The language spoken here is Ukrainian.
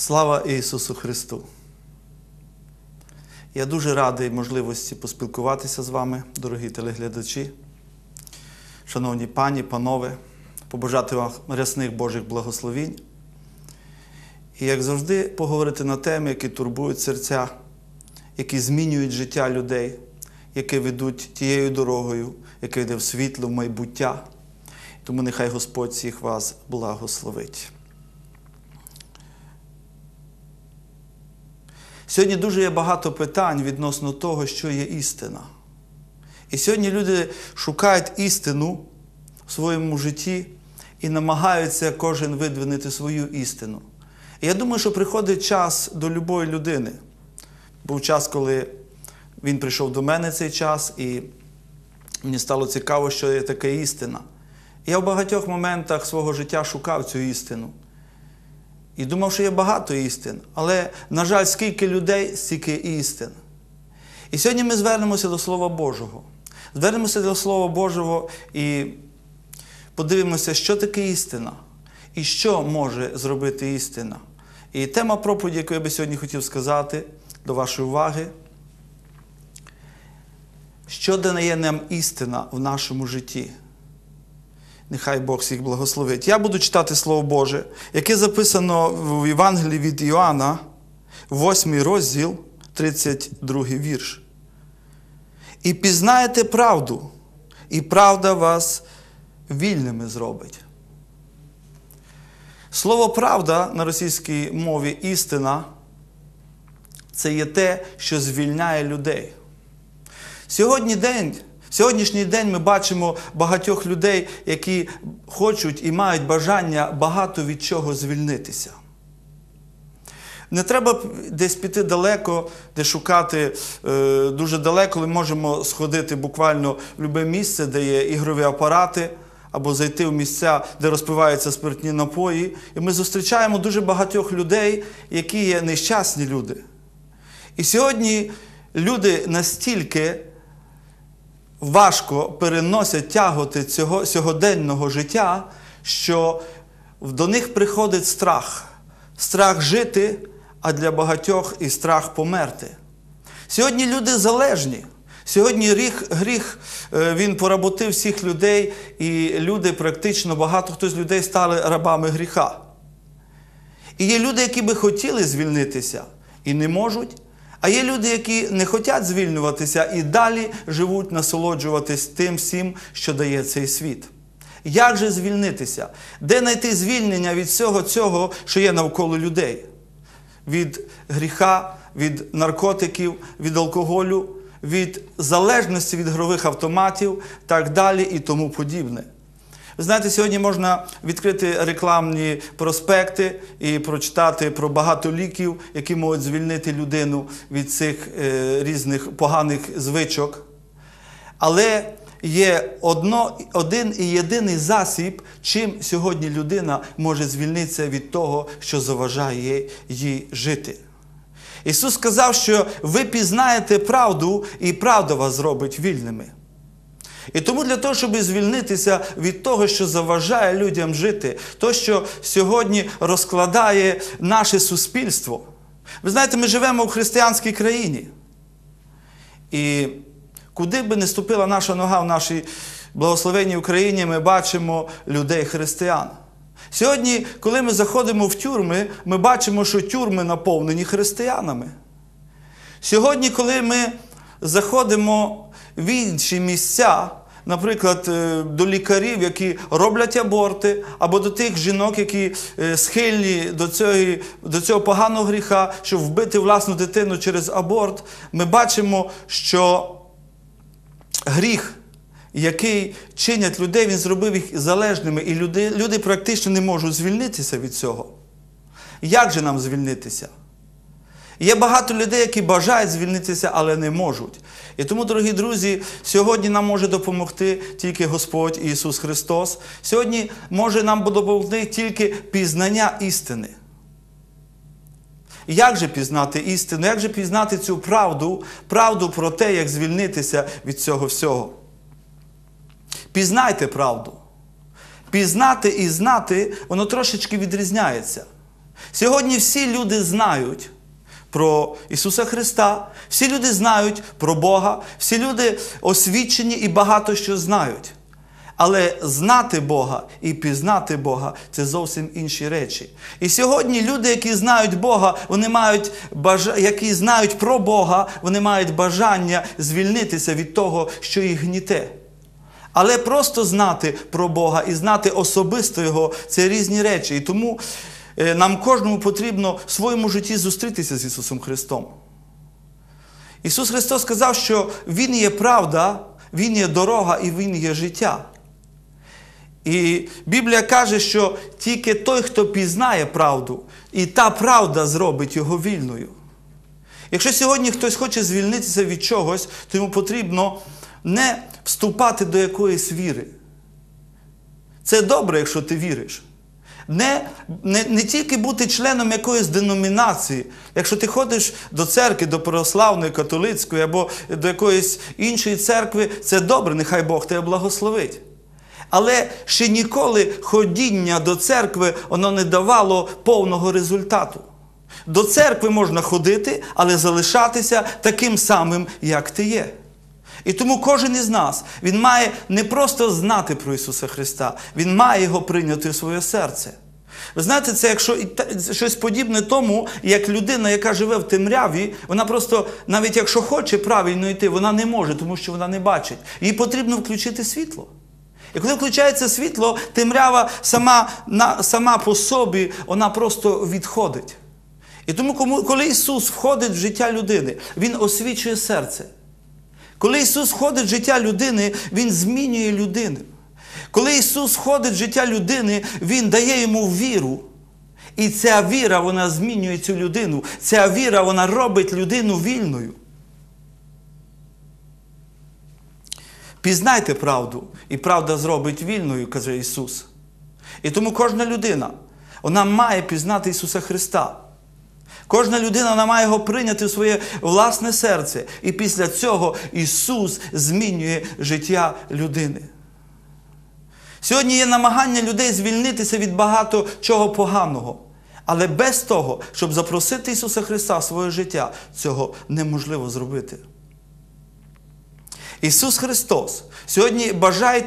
Слава Ісусу Христу! Я дуже радий можливості поспілкуватися з вами, дорогі телеглядачі, шановні пані, панове, побажати вам рясних Божих благословінь. І, як завжди, поговорити на теми, які турбують серця, які змінюють життя людей, які ведуть тією дорогою, яка йде в світло, в майбуття. Тому нехай Господь всіх вас благословить. Сьогодні дуже є багато питань відносно того, що є істина. І сьогодні люди шукають істину в своєму житті і намагаються кожен видвинути свою істину. І я думаю, що приходить час до любої людини. Був час, коли він прийшов до мене цей час, і мені стало цікаво, що є таке істина. Я в багатьох моментах свого життя шукав цю істину. І думав, що є багато істин. Але, на жаль, скільки людей, стільки істин. І сьогодні ми звернемося до Слова Божого. Звернемося до Слова Божого і подивимося, що таке істина, і що може зробити істина. І тема проповіді, яку я би сьогодні хотів сказати до вашої уваги, що дає нам істина в нашому житті. Нехай Бог всіх благословить. Я буду читати Слово Боже, яке записано в Євангелії від Іоанна, 8 розділ, 32 вірш. І пізнаєте правду, і правда вас вільними зробить. Слово правда на російській мові істина це є те, що звільняє людей. Сьогодні день. Сьогоднішній день ми бачимо багатьох людей, які хочуть і мають бажання багато від чого звільнитися. Не треба десь піти далеко, де шукати е, дуже далеко, ми можемо сходити буквально в будь-яке місце, де є ігрові апарати, або зайти в місця, де розпиваються спиртні напої. І ми зустрічаємо дуже багатьох людей, які є нещасні люди. І сьогодні люди настільки важко переносять тяготи цього сьогоденного життя, що до них приходить страх. Страх жити, а для багатьох і страх померти. Сьогодні люди залежні. Сьогодні гріх, гріх він поработив всіх людей, і люди практично багато хто з людей стали рабами гріха. І є люди, які би хотіли звільнитися і не можуть. А є люди, які не хочуть звільнюватися і далі живуть насолоджуватись тим всім, що дає цей світ. Як же звільнитися? Де знайти звільнення від всього цього, що є навколо людей? Від гріха, від наркотиків, від алкоголю, від залежності від ігрових автоматів, так далі і тому подібне. Знаєте, сьогодні можна відкрити рекламні проспекти і прочитати про багато ліків, які можуть звільнити людину від цих е, різних поганих звичок. Але є одно, один і єдиний засіб, чим сьогодні людина може звільнитися від того, що заважає їй жити. Ісус сказав, що ви пізнаєте правду, і правда вас зробить вільними. І тому для того, щоб звільнитися від того, що заважає людям жити, то, що сьогодні розкладає наше суспільство. Ви знаєте, ми живемо в християнській країні. І куди би не ступила наша нога в нашій благословенній Україні, ми бачимо людей християн. Сьогодні, коли ми заходимо в тюрми, ми бачимо, що тюрми наповнені християнами. Сьогодні, коли ми заходимо в інші місця, наприклад, до лікарів, які роблять аборти, або до тих жінок, які схильні до цього, до цього поганого гріха, щоб вбити власну дитину через аборт, ми бачимо, що гріх, який чинять людей, він зробив їх залежними, і люди, люди практично не можуть звільнитися від цього. Як же нам звільнитися? Є багато людей, які бажають звільнитися, але не можуть. І тому, дорогі друзі, сьогодні нам може допомогти тільки Господь Ісус Христос. Сьогодні може нам допомогти тільки пізнання істини. Як же пізнати істину? Як же пізнати цю правду, правду про те, як звільнитися від цього всього? Пізнайте правду. Пізнати і знати, воно трошечки відрізняється. Сьогодні всі люди знають про Ісуса Христа, всі люди знають про Бога, всі люди освічені і багато що знають. Але знати Бога і пізнати Бога це зовсім інші речі. І сьогодні люди, які знають Бога, вони мають бажа... які знають про Бога, вони мають бажання звільнитися від того, що їх гніте. Але просто знати про Бога і знати особисто Його це різні речі. І тому нам кожному потрібно в своєму житті зустрітися з Ісусом Христом. Ісус Христос сказав, що Він є правда, Він є дорога і Він є життя. І Біблія каже, що тільки той, хто пізнає правду, і та правда зробить його вільною. Якщо сьогодні хтось хоче звільнитися від чогось, то йому потрібно не вступати до якоїсь віри. Це добре, якщо ти віриш. Не, не, не тільки бути членом якоїсь деномінації, якщо ти ходиш до церкви, до православної, католицької або до якоїсь іншої церкви, це добре, нехай Бог тебе благословить. Але ще ніколи ходіння до церкви воно не давало повного результату. До церкви можна ходити, але залишатися таким самим, як ти є. І тому кожен із нас він має не просто знати про Ісуса Христа, Він має його прийняти в своє серце. Ви знаєте, це якщо щось подібне тому, як людина, яка живе в темряві, вона просто, навіть якщо хоче правильно йти, вона не може, тому що вона не бачить. Їй потрібно включити світло. І коли включається світло, темрява сама на, сама по собі, вона просто відходить. І тому, коли Ісус входить в життя людини, Він освічує серце. Коли Ісус входить в життя людини, Він змінює людину. Коли Ісус входить в життя людини, Він дає йому віру. І ця віра, вона змінює цю людину. Ця віра, вона робить людину вільною. Пізнайте правду, і правда зробить вільною, каже Ісус. І тому кожна людина, вона має пізнати Ісуса Христа. Кожна людина вона має його прийняти в своє власне серце. І після цього Ісус змінює життя людини. Сьогодні є намагання людей звільнитися від багато чого поганого. Але без того, щоб запросити Ісуса Христа в своє життя, цього неможливо зробити. Ісус Христос сьогодні бажає